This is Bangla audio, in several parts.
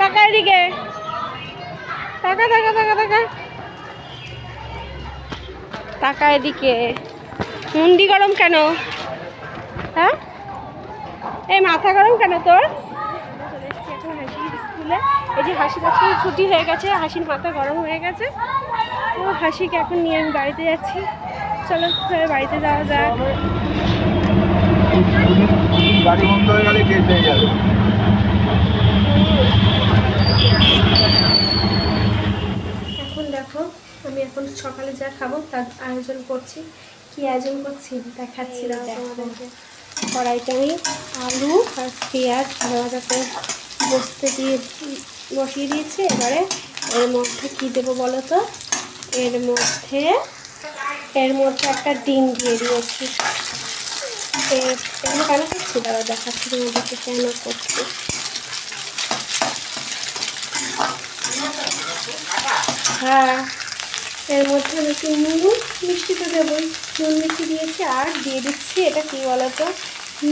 টাকা এদিকে। টাকা টাকা টাকা টাকা টাকা এদিকে। মুন্ডি গরম কেন? হ্যাঁ? এই মাথা গরম কেন তোর? স্কুলে এই যে হাসি কাছে ছুটি হয়ে গেছে, হাসির মাথা গরম হয়ে গেছে। ও হাসিকে এখন নিয়ে আমি বাড়িতে যাচ্ছি। চলো বাড়িতে যাওয়া যাক। গাড়ি বন্ধ হয়ে গেলে কেস হয়ে যাবে। এখন দেখো আমি এখন সকালে যা খাব তার আয়োজন করছি। কি আয়োজন করছি? দেখাচ্ছি কড়াইতে আমি আলু আর পেঁয়াজ ভাজা করে বসতে দিয়ে বসিয়ে দিয়েছি। এবারে এর মধ্যে কী দেবো বলো তো? এর মধ্যে এর মধ্যে একটা ডিম দিয়ে দিয়েছি। এগুলো কেন করছি দাদা দেখাচ্ছি তোমাদেরকে কেন করছি হ্যাঁ এর মধ্যে আমি একটু নুন মিষ্টি তো দেবই। নুন মিষ্টি দিয়েছি আর দিয়ে দিচ্ছি, এটা কী বলতো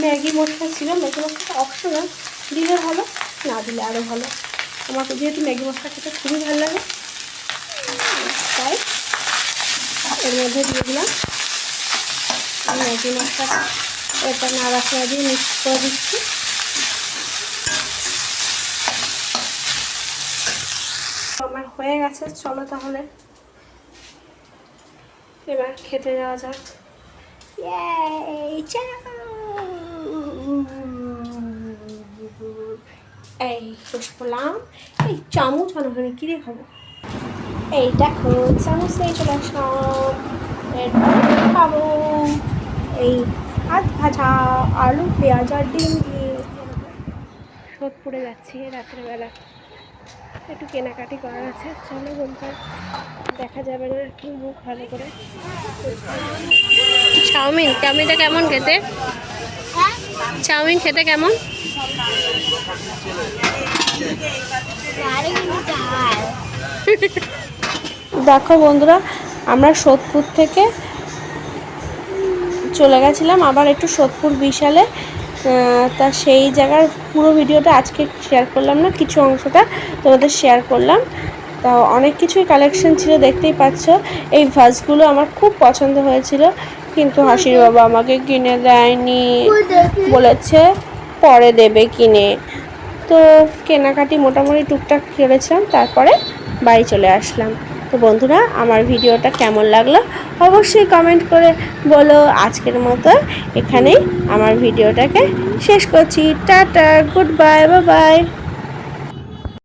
ম্যাগি মশলা ছিল, ম্যাগি মশলাটা অপশনাল দিলে ভালো, না দিলে আরও ভালো। আমার তো যেহেতু ম্যাগি মশলা খেতে খুবই ভালো লাগে, তাই এর মধ্যে দিয়ে দিলাম। ম্যাগি মশলা এটা নাড়াচাড়া দিয়ে মিক্স করে দিচ্ছি। আমার হয়ে গেছে, চলো তাহলে। এবার খেতে যাওয়া যাক! এই শেষ করলাম এই চামচ আনাহানি কিনে খাব? এই দেখো, চামচ নিয়ে চলে আসলাম। খাব। এই ভাত ভাজা আলু পেঁয়াজ আর ডিম দিয়ে। শোধ পড়ে যাচ্ছি রাত্রেবেলা। একটু কেনাকাটি করার আছে চলো বলতে দেখা যাবে না একটু মুখ ভালো করে। চাউমিন চাউমিনটা কেমন খেতে? চাউমিন খেতে কেমন? দেখো বন্ধুরা আমরা সোদপুর থেকে চলে গেছিলাম, আবার একটু সোদপুর বিশালে। তা সেই জায়গার পুরো ভিডিওটা আজকে শেয়ার করলাম না, কিছু অংশটা তোমাদের শেয়ার করলাম। তা অনেক কিছুই কালেকশন ছিল, দেখতেই পাচ্ছ। এই ভাজগুলো আমার খুব পছন্দ হয়েছিল, কিন্তু হাসির বাবা আমাকে কিনে দেয়নি, বলেছে পরে দেবে কিনে। তো কেনাকাটি মোটামুটি টুকটাক করেছিলাম, তারপরে বাড়ি চলে আসলাম। তো বন্ধুরা, আমার ভিডিওটা কেমন লাগল অবশ্যই কমেন্ট করে বলো। আজকের মতো এখানেই আমার ভিডিওটাকে শেষ করছি। Tata good bye bye